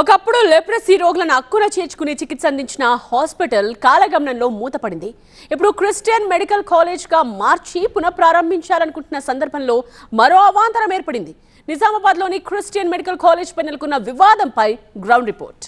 ఒకప్పుడు లెప్రసీ రోగులను అక్కున చేర్చుకుని చికిత్స అందించిన హాస్పిటల్ కాలగమనంలో మూతపడింది. ఇప్పుడు క్రిస్టియన్ మెడికల్ కాలేజ్గా మార్చి పునఃప్రారంభించాలనుకుంటున్న సందర్భంలో మరో అవాంతరం ఏర్పడింది. నిజామాబాద్లోని క్రిస్టియన్ మెడికల్ కాలేజ్ పై నెలకొన్న వివాదంపై ground report.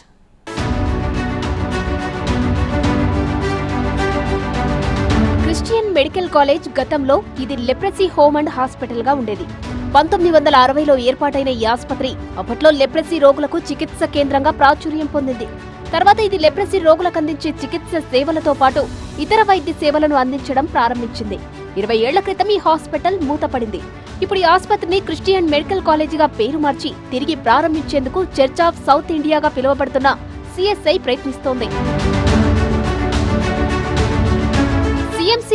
Christian medical college గతంలో ఇది లెప్రసీ హోమ్ అండ్ హాస్పిటల్గా ఉండేది. పంతొమ్మిది వందల అరవైలో ఏర్పాటైన ఈ ఆసుపత్రి అప్పట్లో లెప్రసీ రోగులకు చికిత్స కేంద్రంగా ప్రాచుర్యం పొందింది. తర్వాత ఇది లెప్రసీ రోగులకు అందించే చికిత్స సేవలతో పాటు ఇతర వైద్య సేవలను అందించడం ప్రారంభించింది. ఇరవై ఏళ్ళ క్రితం ఈ హాస్పిటల్ మూతపడింది. ఇప్పుడు ఈ ఆసుపత్రిని క్రిస్టియన్ మెడికల్ కాలేజీగా పేరు మార్చి తిరిగి ప్రారంభించేందుకు చర్చ్ ఆఫ్ సౌత్ ఇండియాగా పిలువబడుతున్న సిఎస్ఐ ప్రయత్నిస్తోంది.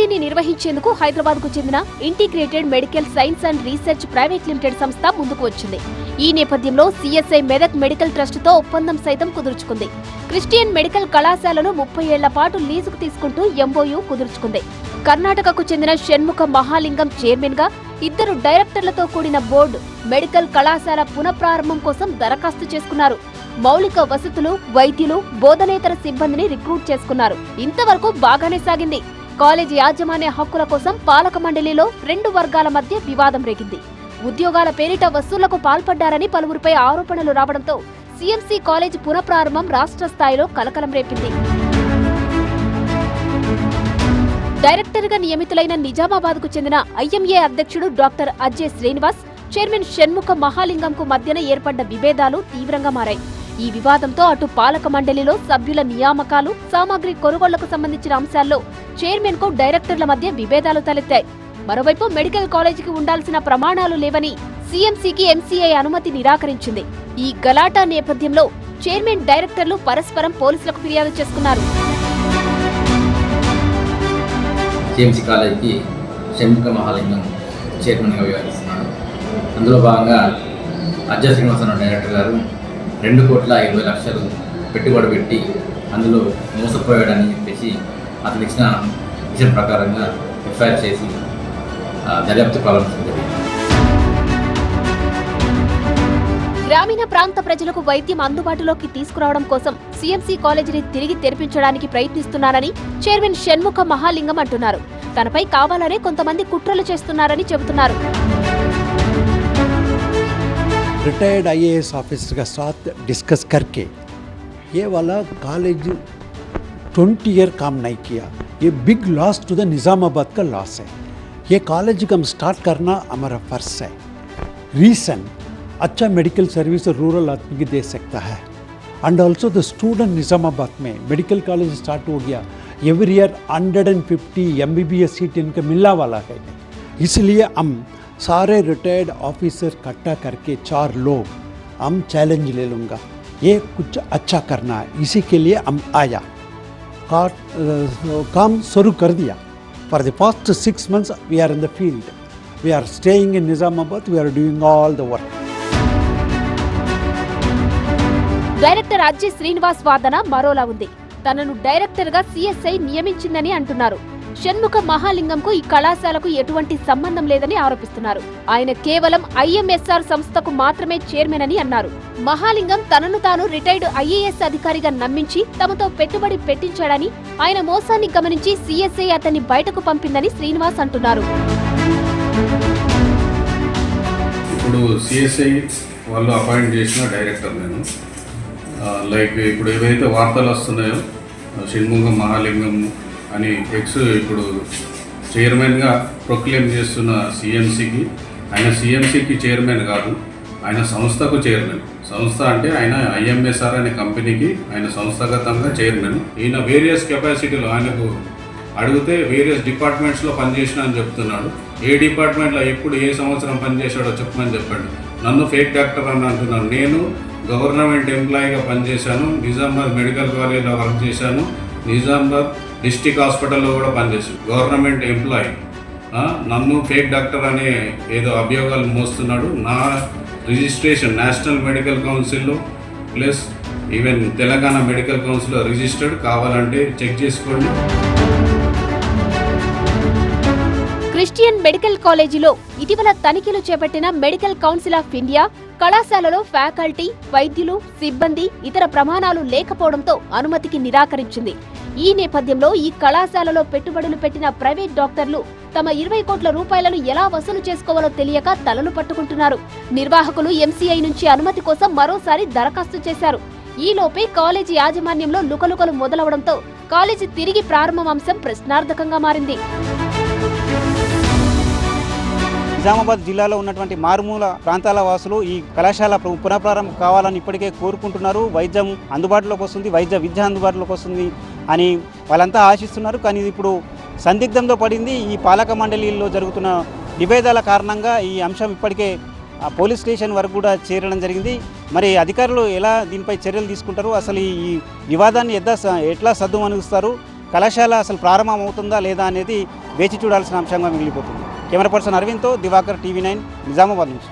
సిఎంసిని నిర్వహించేందుకు హైదరాబాద్కు చెందిన integrated medical science and research private limited సంస్థ ముందుకు వచ్చింది. ఈ నేపథ్యంలో సిఎస్ఐ మెదక్ మెడికల్ ట్రస్ట్తో ఒప్పందం సైతం కుదుర్చుకుంది. క్రిస్టియన్ మెడికల్ కళాశాలను ముప్పై ఏళ్ళ పాటు లీజుకు తీసుకుంటూ ఎంఓయూ కుదుర్చుకుంది. కర్ణాటకకు చెందిన షణ్ముఖ మహాలింగం చైర్మన్గా ఇద్దరు డైరెక్టర్లతో కూడిన బోర్డు మెడికల్ కళాశాల పునఃప్రారంభం కోసం దరఖాస్తు చేసుకున్నారు. మౌలిక వసతులు వైద్యులు బోధనేతర సిబ్బందిని రిక్రూట్ చేసుకున్నారు. ఇంతవరకు బాగానే సాగింది. కాలేజీ యాజమాన్య హక్కుల కోసం పాలక మండలిలో రెండు వర్గాల మధ్య వివాదం రేగింది. ఉద్యోగాల పేరిట వసూళ్ళకు పాల్పడ్డారని పలువురిపై ఆరోపణలు రావడంతో సీఎంసీ కాలేజ్ పునఃప్రారంభం రాష్ట్ర స్థాయిలో కలకలం రేపింది. డైరెక్టర్గా నియమితులైన నిజామాబాద్కు చెందిన ఐఎంఏ అధ్యక్షుడు డాక్టర్ అజయ్ శ్రీనివాస్ చైర్మన్ షణ్ముఖ మహాలింగంకు మధ్యన ఏర్పడ్డ విభేదాలు తీవ్రంగా మారాయి. ఈ వివాదంతో అటు పాలక మండలిలో సభ్యుల నియామకాలు సామాగ్రి కొనుగోళ్ళకు సంబంధించిన అంశాల్లో చైర్మన్కు డైరెక్టర్ల మధ్య విభేదాలు తలెత్తాయి. మరోవైపు మెడికల్ కాలేజీకి ఉండాల్సిన ప్రమాణాలు లేవని సీఎంసీకి ఎంసీఐ అనుమతి నిరాకరించింది. ఈ గలాటా నేపథ్యంలో చైర్మన్ డైరెక్టర్లు పరస్పరం పోలీసులకు ఫిర్యాదు చేసుకున్నారు. సిఎంసీ కాలేజీకి షణ్ముఖ మహాలింగం చైర్మన్గా వ్యవహరిస్తున్నాను అందులో భాగంగా అజయ్ శ్రీనివాసరావు డైరెక్టర్ గారు రెండు కోట్ల ఇరవై లక్షలు పెట్టుబడి పెట్టి అందులో మోసపోయాడని చెప్పేసి అతను ఇచ్చిన విషయం ప్రకారంగా ఎఫ్ఐఆర్ చేసి దర్యాప్తు ప్రారంభించడం గ్రామీణ ప్రాంత ప్రజలకు వైద్యం అందుబాటులోకి తీసుకురావడం కోసం సీఎంసీ కాలేజీని తిరిగి తెరిపించడానికి ప్రయత్నిస్తున్నారని చైర్మన్ షణ్ముఖ మహాలింగం అంటున్నారు. తనపై కావాలనే కొంతమంది కుట్రలు చేస్తున్నారని చెబుతున్నారు. रिटायर्ड आईएएस ऑफिसर के साथ डिस्कस करके ये वाला कॉलेज ट्वेंटी ईयर काम नहीं किया। ये big loss to the Nizamabad का लॉस है। ये कॉलेज को हम स्टार्ट करना हमारा फ़र्ज़ है। रीसन अच्छा मेडिकल सर्विस रूरल आदमी की दे सकता है। And also the student Nizamabad में मेडिकल कॉलेज स्टार्ट हो गया। Every year hundred and fifty M B B S seat इनका मिलने वाला है। इसलिए हम सारे रिटायर्ड ऑफिसर इकट्ठा करके चार लोग हम चैलेंज ले लूँगा ये कुछ अच्छा करना है इसी के लिए हम आया का- अ, काम शुरू कर दिया for the past six months we are in the field we are staying in Nizamabad we are doing all the work director Ajay Srinivas వాదన మరోలా ఉంది తనను డైరెక్టర్ గా సిఎస్ఐ నియమించిందని అంటున్నారు షణ్ముఖ మహాలింగంకు ఈ కళాశాలకు ఎటువంటి సంబంధం లేదని ఆరోపిస్తున్నారు. ఆయన కేవలం ఐఎంఎస్ఆర్ సంస్థకు మాత్రమే చైర్మన్ అని అన్నారు. మహాలింగం తనను తాను రిటైర్డ్ ఐఏఎస్ అధికారిగా నమ్మించి తమతో పెట్టుబడి పెట్టించాడని ఆయన మోసాన్ని గమనించి సిఎస్ఐ అతన్ని బయటకు పంపిందని శ్రీనివాస్ అంటున్నారు. ఇప్పుడు సిఎస్ఐ వాళ్ళు అపాయింట్ చేసిన డైరెక్టర్ నేను. లైక్ ఇప్పుడు ఏవైతే వార్తలు వస్తున్నాయో షణ్ముఖం మహాలింగం అని ఎక్స్ ఇప్పుడు చైర్మన్గా ప్రొక్లెయిమ్ చేస్తున్న సిఎంసికి ఆయన సిఎంసికి చైర్మన్ కాదు ఆయన సంస్థకు చైర్మన్ సంస్థ అంటే ఆయన ఐఎంఎస్ఆర్ అనే కంపెనీకి ఆయన సంస్థాగతంగా చైర్మన్ ఈయన వేరియస్ కెపాసిటీలో ఆయనకు అడిగితే వేరియస్ డిపార్ట్మెంట్స్లో పనిచేసిన అని చెప్తున్నాడు. ఏ డిపార్ట్మెంట్లో ఎప్పుడు ఏ సంవత్సరం పనిచేశాడో చెప్పమని చెప్పండి. నన్ను ఫేక్ డాక్టర్ అని అంటున్నాను నేను గవర్నమెంట్ ఎంప్లాయీగా పనిచేశాను. నిజామాబాద్ మెడికల్ కాలేజ్లో వర్క్ చేశాను. నిజామాబాద్ డిస్టిక్ హాస్పిటల్లో కూడా పనిచేసి గవర్నమెంట్ ఎంప్లాయీ. నన్ను ఫేక్ డాక్టర్ అనే ఏదో అభియోగాలు మోస్తున్నాడు. నా రిజిస్ట్రేషన్ నేషనల్ మెడికల్ కౌన్సిల్లో ప్లస్ ఈవెన్ తెలంగాణ మెడికల్ కౌన్సిల్లో రిజిస్టర్డ్ కావాలంటే చెక్ చేసుకోండి. క్రిస్టియన్ మెడికల్ కాలేజీలో ఇటీవల తనిఖీలు చేపట్టిన మెడికల్ కౌన్సిల్ ఆఫ్ ఇండియా కళాశాలలో ఫ్యాకల్టీ వైద్యులు సిబ్బంది ఇతర ప్రమాణాలు లేకపోవడంతో అనుమతికి నిరాకరించింది. ఈ నేపథ్యంలో ఈ కళాశాలలో పెట్టుబడులు పెట్టిన ప్రైవేట్ డాక్టర్లు తమ ఇరవై కోట్ల రూపాయలను ఎలా వసూలు చేసుకోవాలో తెలియక తలలు పట్టుకుంటున్నారు. నిర్వాహకులు ఎంసీఐ నుంచి అనుమతి కోసం మరోసారి దరఖాస్తు చేశారు. ఈలోపే కాలేజీ యాజమాన్యంలో లుకలుకలు మొదలవడంతో కాలేజీ తిరిగి ప్రారంభం అంశం ప్రశ్నార్థకంగా మారింది. నిజామాబాద్ జిల్లాలో ఉన్నటువంటి మారుమూల ప్రాంతాల వాసులు ఈ కళాశాల పు- పునఃప్రారంభం కావాలని ఇప్పటికే కోరుకుంటున్నారు. వైద్యం అందుబాటులోకి వస్తుంది వైద్య విద్య అందుబాటులోకి వస్తుంది అని వాళ్ళంతా ఆశిస్తున్నారు. కానీ ఇది ఇప్పుడు సందిగ్ధంలో పడింది. ఈ పాలక మండలిలో జరుగుతున్న విభేదాల కారణంగా ఈ అంశం ఇప్పటికే పోలీస్ స్టేషన్ వరకు కూడా చేరడం జరిగింది. మరి అధికారులు ఎలా దీనిపై చర్యలు తీసుకుంటారు? అసలు ఈ వివాదాన్ని ఎద్దా ఎట్లా సద్దుమణుగుస్తారు కళాశాల అసలు ప్రారంభం అవుతుందా లేదా అనేది వేచి చూడాల్సిన అంశంగా మిగిలిపోతుంది. కెమెరా పర్సన్ అరవింద్తో దివాకర్ టీవీ నైన్ నిజామాబాద్ నుంచి